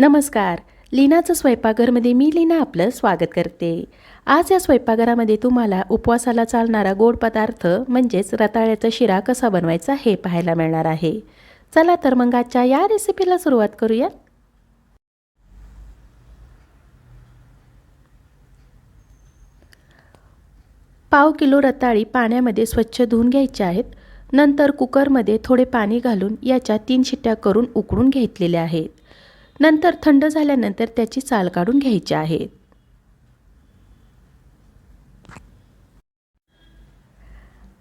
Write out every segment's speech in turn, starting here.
नमस्कार. लीनाचं स्वयंपाकघरमध्ये मी लीना आपलं स्वागत करते. आज या स्वयंपाकघरामध्ये तुम्हाला उपवासाला चालणारा गोड पदार्थ म्हणजेच रताळ्याचा शिरा कसा बनवायचा हे पाहायला मिळणार आहे. चला तर मग आजच्या या रेसिपीला सुरुवात करूया पाव किलो रताळी पाण्यामध्ये स्वच्छ धुवून घ्यायचे आहेत. नंतर कुकरमध्ये थोडे पाणी घालून याच्या तीन शिट्ट्या करून उकळून घेतलेल्या आहेत. नंतर थंड झाल्यानंतर त्याची चाल काढून घ्यायची आहे.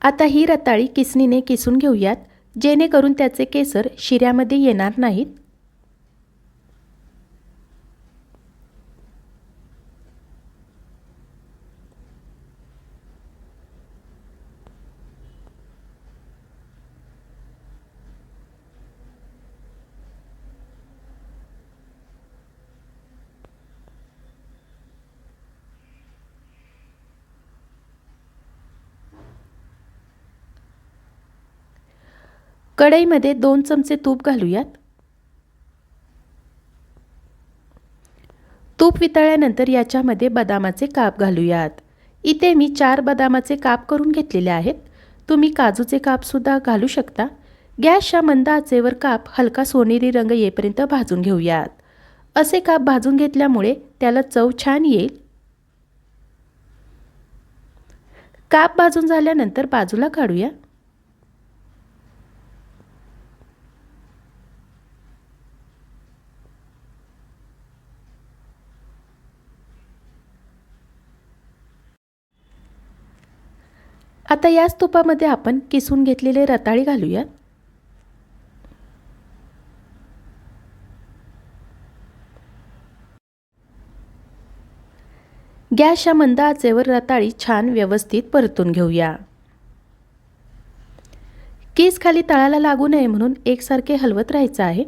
आता ही रताळी किसणीने किसून घेऊयात जेणेकरून त्याचे केसर शिऱ्यामध्ये येणार नाहीत. कढईमध्ये दोन चमचे तूप घालूयात. तूप वितळल्यानंतर याच्यामध्ये बदामाचे काप घालूयात. इथे मी चार बदामाचे काप करून घेतलेले आहेत. तुम्ही काजूचे कापसुद्धा घालू शकता. गॅसच्या मंद आचेवर काप हलका सोनेरी रंग येईपर्यंत भाजून घेऊयात. असे काप भाजून घेतल्यामुळे त्याला चव छान येईल. काप भाजून झाल्यानंतर बाजूला काढूया. आता याच तुपामध्ये आपण किसून घेतलेले रताळी घालूयात. गॅसच्या मंद आचेवर रताळी छान व्यवस्थित परतून घेऊया. केस खाली तळाला लागू नये म्हणून एकसारखे हलवत राहायचं आहे.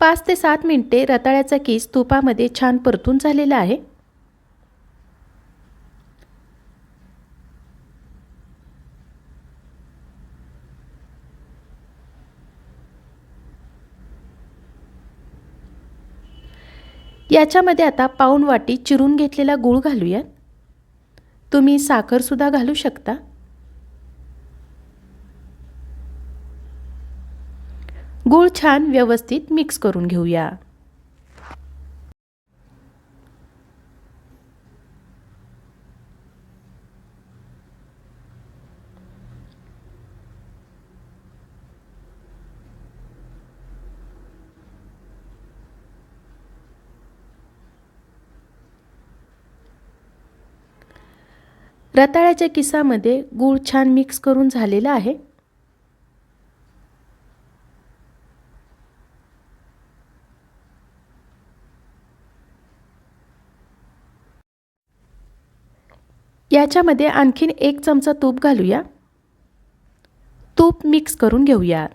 पाच ते सात मिनटे रताळ्याचा किस तुपामध्ये छान परतून झालेला आहे. याच्यामध्ये आता पाऊण वाटी चिरून घेतलेला गूळ घालूयात. तुम्ही साखरसुद्धा घालू शकता. गूळ छान व्यवस्थित मिक्स करून घेऊया. रताळ्याच्या किसामध्ये गूळ छान मिक्स करून झालेला आहे. याच्यामध्ये आणखीन एक चमचा तूप घालूया. तूप मिक्स करून घेऊयात.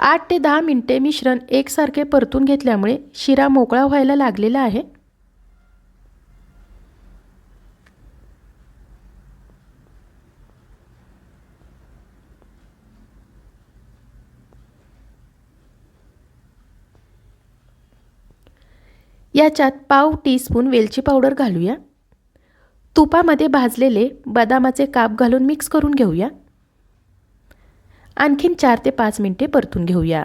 आठ ते दहा मिनटे मिश्रण एकसारखे परतून घेतल्यामुळे शिरा मोकळा व्हायला लागलेला आहे. याच्यात पाव टीस्पून वेलची पावडर घालूया. तुपामध्ये भाजलेले बदामाचे काप घालून मिक्स करून घेऊया. आणखीन चार ते पाच मिनटे परतून घेऊया.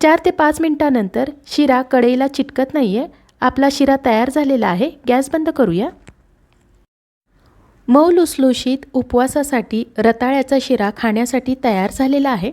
चार ते पाच मिनटानंतर शिरा कढईला चिटकत नाही आहे आपला शिरा तयार झालेला आहे. गॅस बंद करूया. मऊ लुसलुशीत उपवासासाठी रताळ्याचा शिरा खाण्यासाठी तयार झालेला आहे.